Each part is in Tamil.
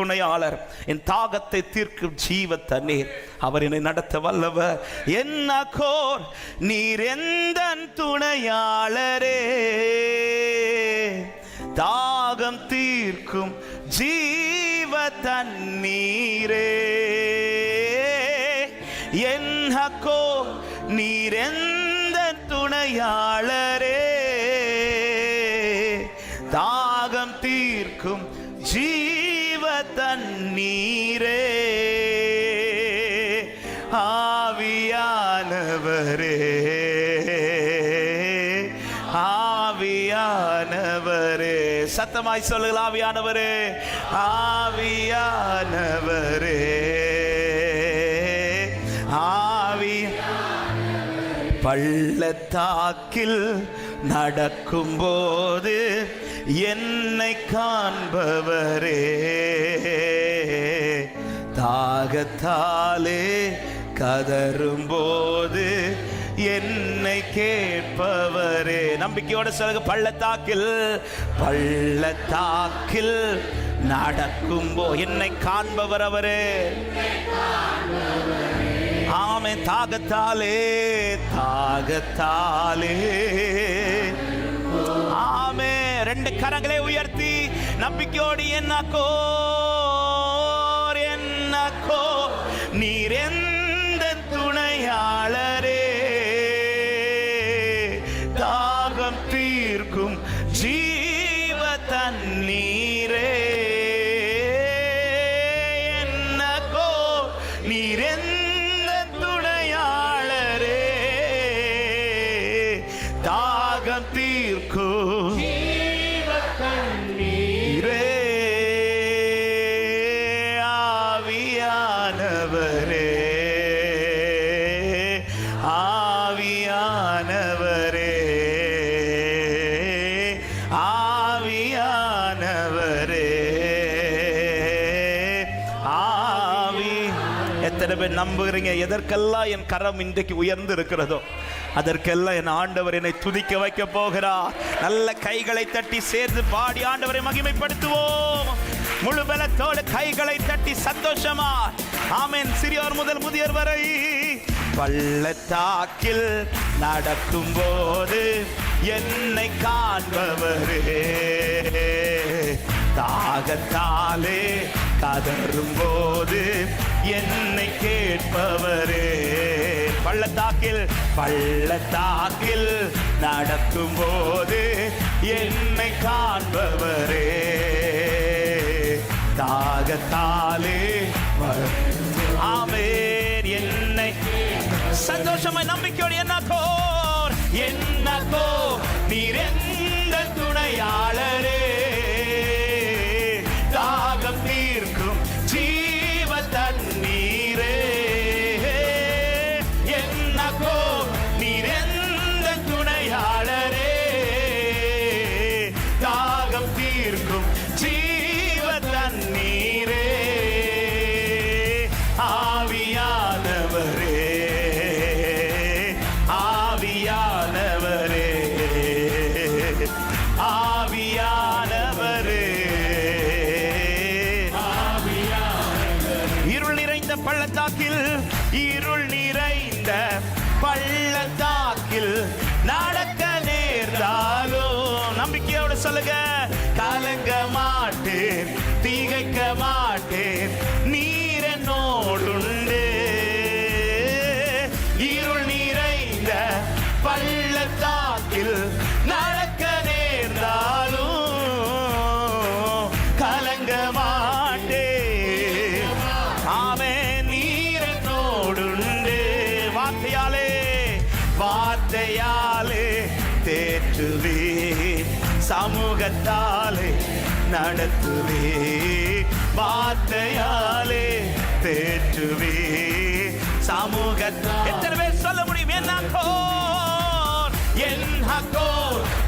துணையாளர். என் தாகத்தை தீர்க்கும் ஜீவ தண்ணீர் அவர் என்னை நடத்த வல்லவர். என்ன கோர் நீர் எந்த துணையாளரே. தாகம் தீர்க்கும் ஜீவ தண்ணீரே என் ஹக்கோ நீர் எந்த துணையாளர். தண்ணீரே. ஆவியானவரே. ஆவியானவரே. சத்தமாய் சொல்லுங்கள் ஆவியானவரே. ஆவியானவரே. ஆவி பள்ளத்தாக்கில் நடக்கும்போது போது என்னை காண்பவரே. தாகத்தாலே கதரும் போது என்னை கேட்பவரே. நம்பிக்கையோட சொல்லுங்க பள்ளத்தாக்கில் பள்ளத்தாக்கில் நடக்கும்போ என்னை காண்பவர் அவரே. ஆமே தாகத்தாலே தாகத்தாலே கரங்களை உயர்த்தி நம்பிக்கையோடு என்னக்கோ என்னக்கோ நீர் எந்த துணையா எத்தனை பேர் நம்புகிறீங்க? எதற்கெல்லாம் என் கரம் இன்றைக்கு உயர்ந்து இருக்கிறதோ அதற்கெல்லாம் என் ஆண்டவர் என்னை துதிக்க வைக்க போகிறார். நல்ல கைகளை தட்டி சேர்ந்து பாடி ஆண்டவரை மகிமைப்படுத்துவோம். முழு பலத்தோடு கைகளை தட்டி சந்தோஷமா ஆமென். சிறியோர் முதல் முதியோர் வரை. பள்ளத்தாக்கில் நடக்கும் போது என்னை காண்பவரே. தாகத்தாலே கதறும் போது என்னை கேட்பவரே. பள்ளத்தாக்கில் பள்ளத்தாக்கில் நடக்கும் போது என்னை காண்பவரே. தாகத்தாலே ஆமேர் என்னை. சந்தோஷமாய் நம்பிக்கையோடு என்ன என்னக்கோ என்னக்கோ நீர் எந்த துணையாளர்? பள்ளத்தாக்கில் இருள் நிறைந்த பள்ளத்தாக்கில் நடக்க நேர்ந்தாலும் நம்பிக்கையோட சொல்லுங்க கலங்க மாட்டேன் தீகைக்க மாட்டேன். நடத்துவே. சமூகத்தாலே நடத்துவே. வார்த்தையாலே தேற்றுவே. சமூகத்தால் எத்தனை பேர் சொல்ல முடியும்? என்ன கோர் என் ஹக்கோர்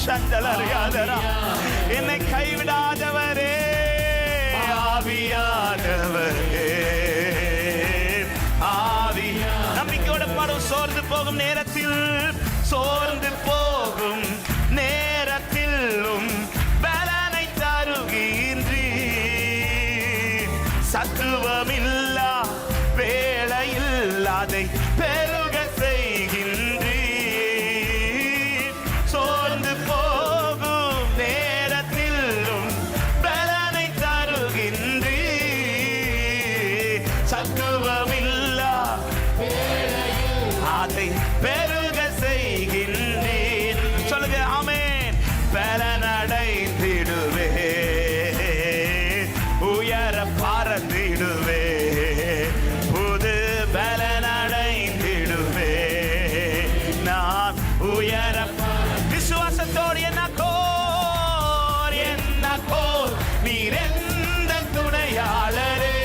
சந்தலறியாதரா என்னை கைவிடாதவரே ஆவியானவரே ஆவி நம்பிக்கையோட படம் சோர்ந்து போகும் நேரத்தில் சோர்ந்து போகும் நேரத்திலும் பலனை தருகின்றி சத்துவமில்லா வேலையில்லாதை பெரும் அதை பெருக செய்கின்றேன். சொல்லுங்க ஆமென். பலனடைந்திடுவே உயர பறந்திடுவே புது பலனடைந்திடுவே நான் உயர விசுவாசத்தோடு என்ன கோர் என்ன கோர் நீர் எந்த துணையாளரே?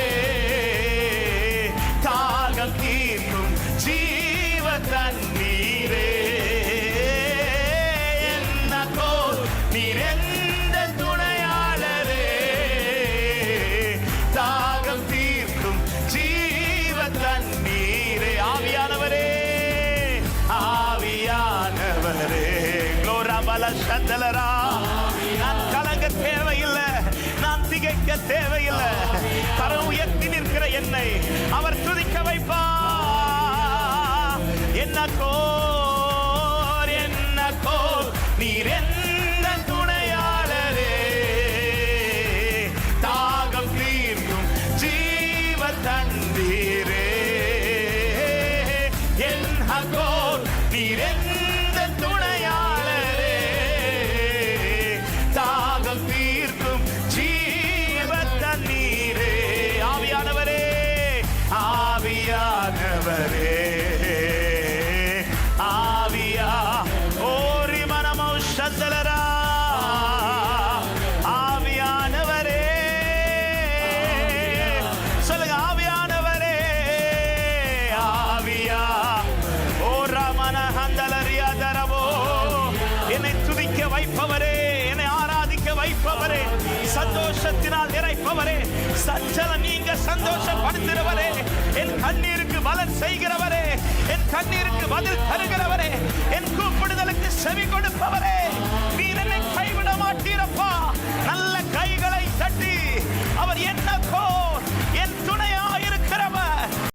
தாகம் தீர்க்கும் ஜீ தண்ணீரே என்ன கோர் நீர் எந்த துணையாளரே. தாகம் தீர்க்கும் ஜீவ தண்ணீரே ஆவியானவரே ஆவியானவரே. குளோரபல சந்தலரா நான் கலங்க தேவையில்லை நான் திகைக்க தேவையில்லை. கரம் உயர்த்தி நிற்கிற என்னை அவர் துதிக்க வைப்பா கோர் என்ன கோர் நீர் என்ன துணையாளரே? தாகம் தீர்க்கும் ஜீவ தந்தீரே என் ஹகோர் நீர் எந்த துணையாளரே? தாகம் தீர்க்கும் ஜீவ தண்ணீரே ஆவியானவரே ஆவியானவரே. சந்தோஷத்தினால் சஞ்சலம் நீங்க சந்தோஷப்படுத்துகிறவரே என் கண்ணீருக்கு பலன் செய்கிறவரே என் கண்ணீருக்கு பதில் தருகிறவரே என் கூப்பிடுதலுக்கு செவி கொடுப்பவரே நீர் என்னை கைவிட மாட்டீரப்பா.